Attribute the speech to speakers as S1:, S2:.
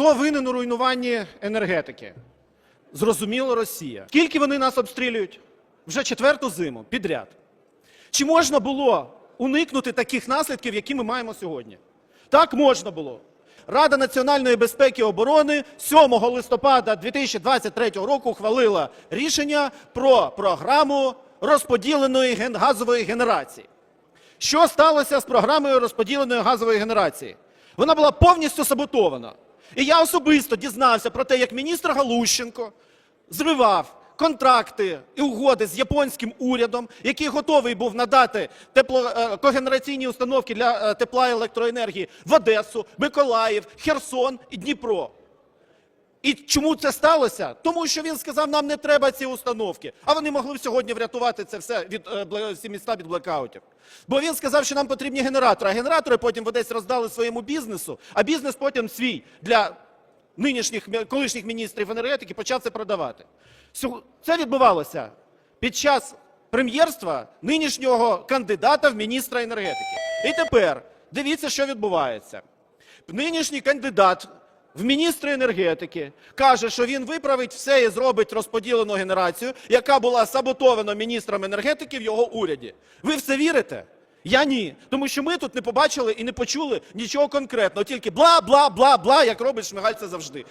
S1: Хто винен у руйнуванні енергетики? Зрозуміло, Росія. Скільки вони нас обстрілюють? Вже четверту зиму підряд. Чи можна було уникнути таких наслідків, які ми маємо сьогодні? Так можна було. Рада національної безпеки і оборони 7 листопада 2023 року ухвалила рішення про програму розподіленої газової генерації. Що сталося з програмою розподіленої газової генерації? Вона була повністю саботована. І я особисто дізнався про те, як міністр Галущенко зривав контракти і угоди з японським урядом, який готовий був надати тепло, е, когенераційні установки для е, тепла і електроенергії в Одесу, Миколаїв, Херсон і Дніпро. І чому це сталося? Тому що він сказав, нам не треба ці установки. А вони могли б сьогодні врятувати це все від е, всі міста від блекаутів. Бо він сказав, що нам потрібні генератори. А генератори потім в Одесі роздали своєму бізнесу, а бізнес потім свій для нинішніх колишніх міністрів енергетики почав це продавати. Це відбувалося під час прем'єрства нинішнього кандидата в міністра енергетики. І тепер дивіться, що відбувається. Нинішній кандидат в міністри енергетики каже, що він виправить все і зробить розподілену генерацію, яка була саботована міністром енергетики в його уряді. Ви все вірите? Я ні. Тому що ми тут не побачили і не почули нічого конкретного, тільки бла, бла, бла, бла, як робить Шмигаль це завжди.